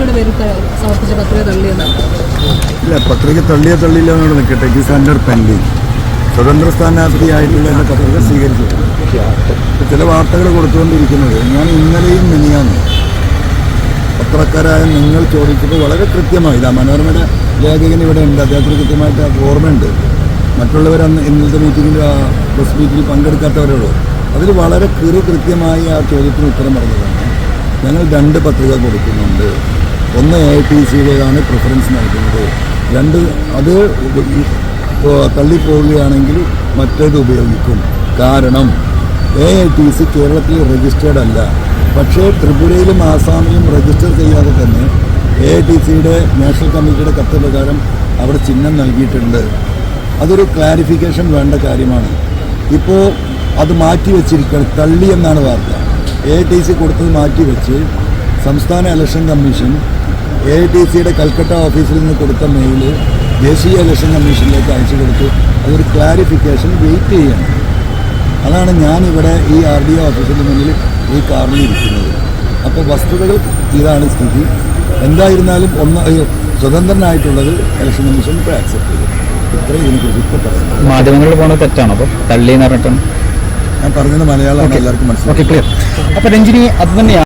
പത്രിക ഇല്ല പത്രിക തള്ളിയ തള്ളിയില്ലെന്നോട് നിൽക്കട്ടെ. It under pending. സ്വതന്ത്ര സ്ഥാനാർത്ഥിയായിട്ടുള്ള എന്റെ പത്രിക സ്വീകരിച്ചു. ചില വാർത്തകൾ കൊടുത്തുകൊണ്ടിരിക്കുന്നത് ഞാൻ ഇന്നലെയും മിനിയാന്ന് പത്രക്കാരായ നിങ്ങൾ ചോദിച്ചപ്പോൾ വളരെ കൃത്യമായി ഇതാ മനോരമയുടെ ലേഖകൻ ഇവിടെ ഉണ്ട്. അദ്ദേഹത്തിന് കൃത്യമായിട്ട് ഓർമ്മയുണ്ട്. മറ്റുള്ളവർ അന്ന് ഇന്നത്തെ മീറ്റിങ്ങിൽ ആ പ്രസ് മീറ്റിൽ പങ്കെടുക്കാത്തവരുള്ളൂ. അതിൽ വളരെ കൃത്യമായി ആ ചോദ്യത്തിന് ഉത്തരം പറഞ്ഞതാണ്. ഞങ്ങൾ രണ്ട് പത്രിക കൊടുക്കുന്നുണ്ട്. ഒന്ന് എ ടി സിയുടേതാണ് പ്രിഫറൻസ് നൽകുന്നത്. രണ്ട് അത് തള്ളിപ്പോവുകയാണെങ്കിൽ മറ്റേത് ഉപയോഗിക്കും. കാരണം എ ഐ ടി സി കേരളത്തിൽ രജിസ്റ്റേർഡ് അല്ല. പക്ഷേ ത്രിപുരയിലും ആസാമിലും രജിസ്റ്റർ ചെയ്യാതെ തന്നെ എ ഐ ടി സിയുടെ നാഷണൽ കമ്മിറ്റിയുടെ കത്ത് പ്രകാരം അവിടെ ചിഹ്നം നൽകിയിട്ടുണ്ട്. അതൊരു ക്ലാരിഫിക്കേഷൻ വേണ്ട കാര്യമാണ്. ഇപ്പോൾ അത് മാറ്റി വെച്ചിരിക്കണം. തള്ളി എന്നാണ് വാർത്ത. എ ഐ ടി സി കൊടുത്തത് മാറ്റി വെച്ച് സംസ്ഥാന election commission A I T സിയുടെ കൽക്കട്ട ഓഫീസിൽ നിന്ന് കൊടുത്ത മെയിൽ ദേശീയ ഇലക്ഷൻ കമ്മീഷനിലേക്ക് അയച്ചു കൊടുത്തു. അതൊരു ക്ലാരിഫിക്കേഷൻ വെയിറ്റ് ചെയ്യണം. അതാണ് ഞാനിവിടെ ഈ ആർ ഡി ഒ ഓഫീസിന്റെ മുന്നിൽ ഈ കാറിൽ ഇരിക്കുന്നത്. അപ്പോൾ വസ്തുതകൾ ഇതാണ് സ്ഥിതി. എന്തായിരുന്നാലും ഒന്ന് സ്വതന്ത്രനായിട്ടുള്ളത് ഇലക്ഷൻ കമ്മീഷൻ ഇപ്പോൾ ആക്സെപ്റ്റ് ചെയ്തു. ഇത്രയും ഇതിനെക്കുറിച്ച് ഇപ്പോൾ പറയുന്നത് മാധ്യമങ്ങളിൽ പോകുന്നത് തെറ്റാണ്? അപ്പോൾ തള്ളി എന്ന് പറഞ്ഞിട്ടാണ്. ഞാൻ പറഞ്ഞത് മലയാളമാണ് എല്ലാവർക്കും മനസ്സിലാക്കി അപ്പോൾ രഞ്ജിനി അത് തന്നെയാണ്